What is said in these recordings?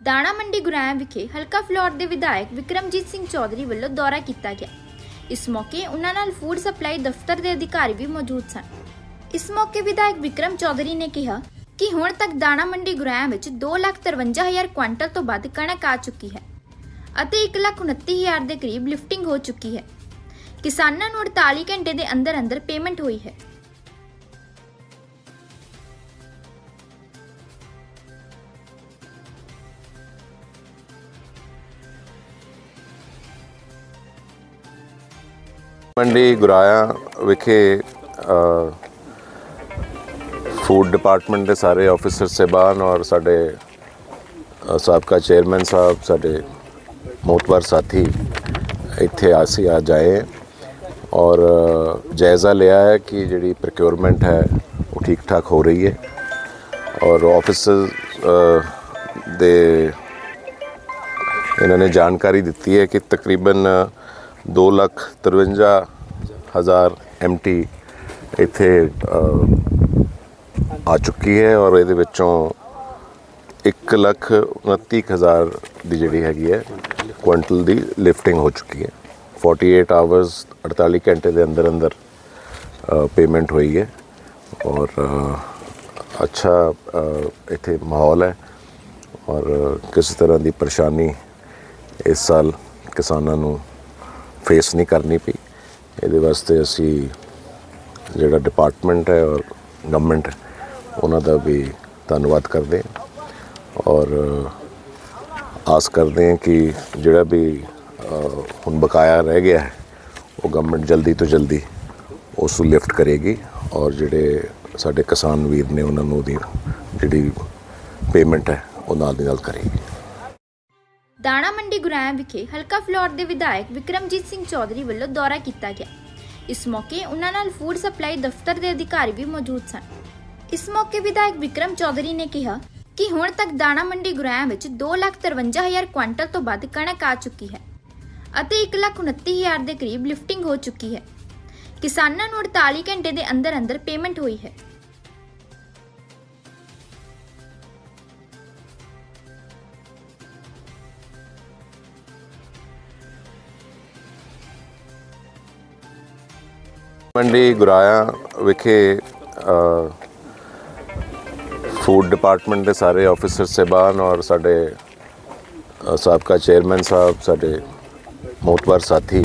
ਦਾਣਾ ਮੰਡੀ ਗੁਰਾਇਆ ਵਿਖੇ ਹਲਕਾ ਫਲੋਰ ਦੇ ਵਿਧਾਇਕ ਵਿਕਰਮਜੀਤ ਸਿੰਘ ਚੌਧਰੀ ਵੱਲੋਂ ਦੌਰਾ ਕੀਤਾ ਗਿਆ। ਇਸ ਮੌਕੇ ਉਹਨਾਂ ਨਾਲ ਫੂਡ ਸਪਲਾਈ ਦਫ਼ਤਰ ਦੇ ਅਧਿਕਾਰੀ ਵੀ ਮੌਜੂਦ ਸਨ। ਇਸ ਮੌਕੇ ਵਿਧਾਇਕ ਵਿਕਰਮ ਚੌਧਰੀ ਨੇ ਕਿਹਾ ਕਿ ਹੁਣ ਤੱਕ ਦਾਣਾ ਮੰਡੀ ਗੁਰਾਇਆ ਵਿੱਚ 253000 ਕੁਇੰਟਲ ਤੋਂ ਵੱਧ ਕਣਕ ਆ ਚੁੱਕੀ ਹੈ ਅਤੇ 129000 ਦੇ ਕਰੀਬ ਲਿਫਟਿੰਗ ਹੋ ਚੁੱਕੀ ਹੈ। ਕਿਸਾਨਾਂ ਨੂੰ 48 ਘੰਟੇ ਦੇ ਅੰਦਰ ਅੰਦਰ ਪੇਮੈਂਟ ਹੋਈ ਹੈ। ਮੰਡੀ ਗੁਰਾਇਆ ਵਿਖੇ ਫੂਡ ਡਿਪਾਰਟਮੈਂਟ ਦੇ ਸਾਰੇ ਆਫੀਸਰ ਸਹਿਬਾਨ ਔਰ ਸਾਡੇ ਸਾਬਕਾ ਚੇਅਰਮੈਨ ਸਾਹਿਬ, ਸਾਡੇ ਮੋਤਵਰ ਸਾਥੀ ਇੱਥੇ ਆਸੀ ਆ ਜਾਏ ਔਰ ਜਾਇਜ਼ਾ ਲਿਆ ਹੈ ਕਿ ਜਿਹੜੀ ਪ੍ਰੋਕਿਉਰਮੈਂਟ ਹੈ ਉਹ ਠੀਕ ਠਾਕ ਹੋ ਰਹੀ ਹੈ ਔਰ ਆਫਿਸਰ ਦੇ, ਇਹਨਾਂ ਨੇ ਜਾਣਕਾਰੀ ਦਿੱਤੀ ਹੈ ਕਿ ਤਕਰੀਬਨ 2 ਲੱਖ 53 ਹਜ਼ਾਰ ਐਮਟੀ ਇੱਥੇ ਆ ਚੁੱਕੀ ਹੈ ਔਰ ਇਹਦੇ ਵਿੱਚੋਂ 1 ਲੱਖ 29 ਹਜ਼ਾਰ ਦੀ ਜਿਹੜੀ ਹੈਗੀ ਹੈ ਕੁਇੰਟਲ ਦੀ ਲਿਫਟਿੰਗ ਹੋ ਚੁੱਕੀ ਹੈ। 48 ਆਵਰਸ 48 ਘੰਟੇ ਦੇ ਅੰਦਰ ਅੰਦਰ ਪੇਮੈਂਟ ਹੋਈ ਹੈ ਔਰ ਅੱਛਾ ਇੱਥੇ ਮਾਹੌਲ ਹੈ ਔਰ ਕਿਸੇ ਤਰ੍ਹਾਂ ਦੀ ਪਰੇਸ਼ਾਨੀ ਇਸ ਸਾਲ ਕਿਸਾਨਾਂ ਨੂੰ ਫੇਸ ਨਹੀਂ ਕਰਨੀ ਪਈ। ਇਹਦੇ ਵਾਸਤੇ ਅਸੀਂ ਜਿਹੜਾ ਡਿਪਾਰਟਮੈਂਟ ਹੈ ਔਰ ਗਵਰਨਮੈਂਟ ਉਹਨਾਂ ਦਾ ਵੀ ਧੰਨਵਾਦ ਕਰਦੇ ਔਰ ਆਸ ਕਰਦੇ ਹਾਂ ਕਿ ਜਿਹੜਾ ਵੀ ਹੁਣ ਬਕਾਇਆ ਰਹਿ ਗਿਆ ਹੈ, ਉਹ ਗਵਰਨਮੈਂਟ ਜਲਦੀ ਤੋਂ ਜਲਦੀ ਉਸ ਨੂੰ ਲਿਫਟ ਕਰੇਗੀ ਔਰ ਜਿਹੜੇ ਸਾਡੇ ਕਿਸਾਨ ਵੀਰ ਨੇ ਉਹਨਾਂ ਨੂੰ ਉਹਦੀ ਜਿਹੜੀ ਪੇਮੈਂਟ ਹੈ, ਉਹ ਨਾਲ ਦੀ ਨਾਲ ਕਰੇਗੀ। ਦਾਣਾ ਮੰਡੀ ਗੁਰਾਇਆ ਵਿਖੇ ਹਲਕਾ ਫਲੋਰ ਦੇ ਵਿਧਾਇਕ ਵਿਕਰਮਜੀਤ ਸਿੰਘ ਚੌਧਰੀ ਵੱਲੋਂ ਦੌਰਾ ਕੀਤਾ ਗਿਆ। ਇਸ ਮੌਕੇ ਉਹਨਾਂ ਨਾਲ ਫੂਡ ਸਪਲਾਈ ਦਫ਼ਤਰ ਦੇ ਅਧਿਕਾਰੀ ਵੀ ਮੌਜੂਦ ਸਨ। ਇਸ ਮੌਕੇ ਵਿਧਾਇਕ ਵਿਕਰਮ ਚੌਧਰੀ ਨੇ ਕਿਹਾ ਕਿ ਹੁਣ ਤੱਕ ਦਾਣਾ ਮੰਡੀ ਗੁਰਾਇਆ ਵਿੱਚ 253000 ਕੁਇੰਟਲ ਤੋਂ ਵੱਧ ਕਣਕ ਆ ਚੁੱਕੀ ਹੈ ਅਤੇ 129000 ਦੇ ਕਰੀਬ ਲਿਫਟਿੰਗ ਹੋ ਚੁੱਕੀ ਹੈ। ਕਿਸਾਨਾਂ ਨੂੰ 48 ਘੰਟੇ ਦੇ ਅੰਦਰ ਅੰਦਰ ਪੇਮੈਂਟ ਹੋਈ ਹੈ। ਮੰਡੀ ਗੁਰਾਇਆ ਵਿਖੇ ਫੂਡ ਡਿਪਾਰਟਮੈਂਟ ਦੇ ਸਾਰੇ ਆਫੀਸਰ ਸਹਿਬਾਨ ਔਰ ਸਾਡੇ ਸਾਬਕਾ ਚੇਅਰਮੈਨ ਸਾਹਿਬ, ਸਾਡੇ ਮੋਤਵਰ ਸਾਥੀ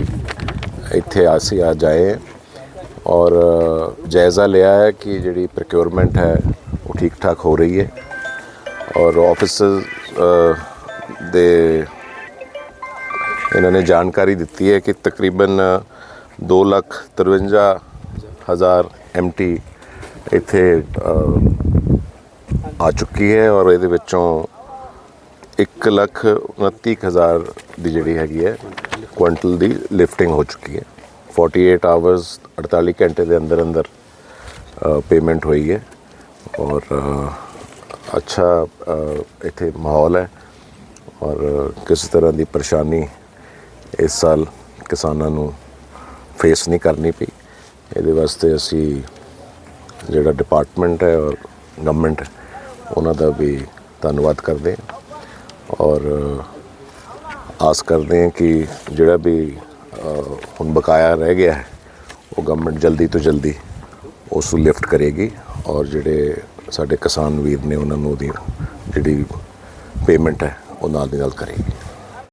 ਇੱਥੇ ਆਸੀ ਆ ਜਾਏ। ਔਰ ਜਾਇਜ਼ਾ ਲਿਆ ਹੈ ਕਿ ਜਿਹੜੀ ਪ੍ਰੋਕਿਉਰਮੈਂਟ ਹੈ, ਉਹ ਠੀਕ ਠਾਕ ਹੋ ਰਹੀ ਹੈ। ਔਰ ਆਫਿਸਰ ਦੇ, ਇਹਨਾਂ ਨੇ ਜਾਣਕਾਰੀ ਦਿੱਤੀ ਹੈ ਕਿ ਤਕਰੀਬਨ 2 ਲੱਖ 53 ਹਜ਼ਾਰ ਐਮਟੀ ਇੱਥੇ ਆ ਚੁੱਕੀ ਹੈ ਔਰ ਇਹਦੇ ਵਿੱਚੋਂ 1 ਲੱਖ 29 ਹਜ਼ਾਰ ਦੀ ਜਿਹੜੀ ਹੈਗੀ ਹੈ ਕੁਇੰਟਲ ਦੀ ਲਿਫਟਿੰਗ ਹੋ ਚੁੱਕੀ ਹੈ। 48 ਆਵਰਸ 48 ਘੰਟੇ ਦੇ ਅੰਦਰ ਅੰਦਰ ਪੇਮੈਂਟ ਹੋਈ ਹੈ ਔਰ ਅੱਛਾ ਇੱਥੇ ਮਾਹੌਲ ਹੈ ਔਰ ਕਿਸੇ ਤਰ੍ਹਾਂ ਦੀ ਪਰੇਸ਼ਾਨੀ ਇਸ ਸਾਲ ਕਿਸਾਨਾਂ ਨੂੰ ਫੇਸ ਨਹੀਂ ਕਰਨੀ ਪਈ। ਇਹਦੇ ਵਾਸਤੇ ਅਸੀਂ ਜਿਹੜਾ ਡਿਪਾਰਟਮੈਂਟ ਹੈ ਔਰ ਗਵਰਨਮੈਂਟ ਉਹਨਾਂ ਦਾ ਵੀ ਧੰਨਵਾਦ ਕਰਦੇ ਹਾਂ ਔਰ ਆਸ ਕਰਦੇ ਹਾਂ ਕਿ ਜਿਹੜਾ ਵੀ ਹੁਣ ਬਕਾਇਆ ਰਹਿ ਗਿਆ ਹੈ, ਉਹ ਗਵਰਨਮੈਂਟ ਜਲਦੀ ਤੋਂ ਜਲਦੀ ਉਸ ਨੂੰ ਲਿਫਟ ਕਰੇਗੀ ਔਰ ਜਿਹੜੇ ਸਾਡੇ ਕਿਸਾਨ ਵੀਰ ਨੇ ਉਹਨਾਂ ਨੂੰ ਉਹਦੀ ਜਿਹੜੀ ਪੇਮੈਂਟ ਹੈ, ਉਹ ਨਾਲ ਦੀ ਨਾਲ ਕਰੇਗੀ।